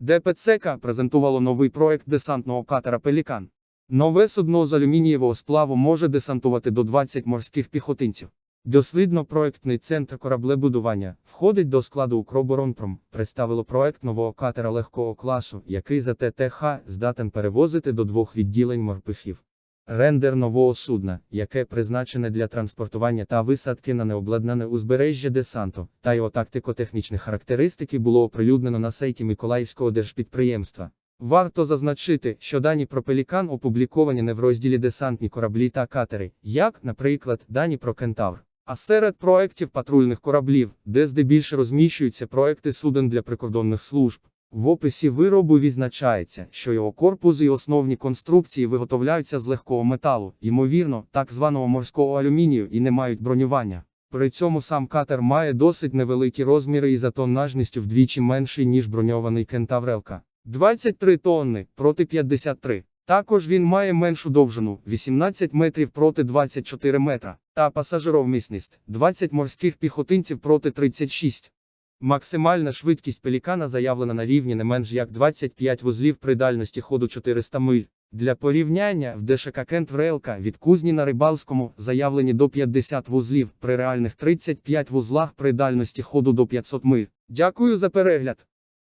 ДПЦК презентувало новий проект десантного катера Пелікан. Нове судно з алюмінієвого сплаву може десантувати до 20 морських піхотинців. Дослідно-проектний центр кораблебудування входить до складу Укроборонпром, представило проект нового катера легкого класу, який за ТТХ здатен перевозити до двох відділень морпихів. Рендер нового судна, яке призначене для транспортування та висадки на необладнане узбережжя десанту, та його тактико-технічні характеристики було оприлюднено на сайті Миколаївського держпідприємства. Варто зазначити, що дані про Пелікан опубліковані не в розділі десантні кораблі та катери, як, наприклад, дані про Кентавр. А серед проєктів патрульних кораблів, де здебільше розміщуються проекти суден для прикордонних служб. В описі виробу відзначається, що його корпус і основні конструкції виготовляються з легкого металу, ймовірно, так званого морського алюмінію і не мають бронювання. При цьому сам катер має досить невеликі розміри і за тоннажністю вдвічі менший, ніж броньований кентаврелка. 23 тонни проти 53. Також він має меншу довжину 18 метрів проти 24 метра, та пасажировмісність 20 морських піхотинців проти 36. Максимальна швидкість пелікана заявлена на рівні не менш як 25 вузлів при дальності ходу 400 миль. Для порівняння в ДШК Кент від Кузні на Рибалському заявлені до 50 вузлів при реальних 35 вузлах при дальності ходу до 500 миль. Дякую за перегляд.